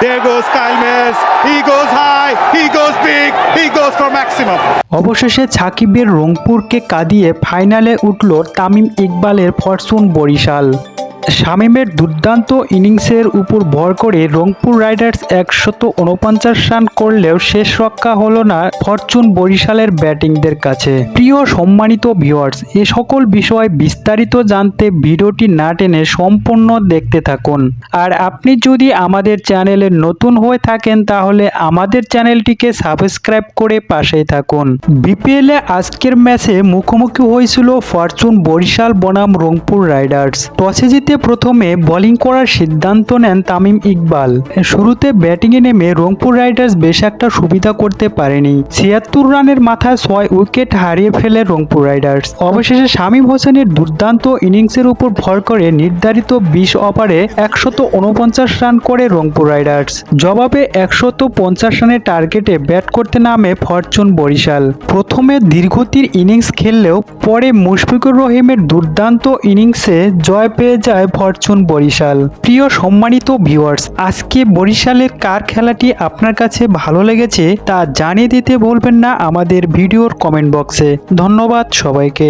There goes Kyle Mays. He goes high. He goes big. He goes for maximum. অবশেষে সাকিবের রংপুরকে কাঁদিয়ে ফাইনালে উঠল তামিম ইকবালের ফরচুন বরিশাল শামীমের দুর্দান্ত ইনিংসের উপর ভর করে রংপুর রাইডার্স একশত উনপঞ্চাশ রান করলেও শেষ রক্ষা হলো না ফরচুন বরিশালের ব্যাটিংদের কাছে। প্রিয় সম্মানিত ভিউয়ার্স, এ সকল বিষয় বিস্তারিত জানতে ভিডিওটি না টেনে সম্পূর্ণ দেখতে থাকুন। আর আপনি যদি আমাদের চ্যানেলে নতুন হয়ে থাকেন, তাহলে আমাদের চ্যানেলটিকে সাবস্ক্রাইব করে পাশেই থাকুন। বিপিএলে আজকের ম্যাচে মুখোমুখি হয়েছিল ফরচুন বরিশাল বনাম রংপুর রাইডার্স। টসে জিতে প্রথমে বোলিং করার সিদ্ধান্ত নেন তামিম ইকবাল। শুরুতে ব্যাটিংয়ে নেমে রংপুর রাইডার্স বেশ একটা সুবিধা করতে পারেনি। ছিয়াত্তর রানের মাথায় ছয় উইকেট হারিয়ে ফেলে রংপুর রাইডার্স। অবশেষে শামীম হোসেনের দুর্দান্ত ইনিংসের উপর ভর করে নির্ধারিত বিশ ওভারে একশত উনপঞ্চাশ রান করে রংপুর রাইডার্স। জবাবে একশত পঞ্চাশ রানের টার্গেটে ব্যাট করতে নামে ফরচুন বরিশাল। প্রথমে দীর্ঘতির ইনিংস খেললেও পরে মুশফিকুর রহিমের দুর্দান্ত ইনিংসে জয় পেয়ে যায় ফরচুন বরিশাল। প্রিয় সম্মানিত ভিউয়ার্স আজকে বরিশালের কার খেলাটি আপনার কাছে ভালো লেগেছে তা জানিয়ে দিতে বলবেন না আমাদের ভিডিওর কমেন্ট বক্সে ধন্যবাদ সবাইকে।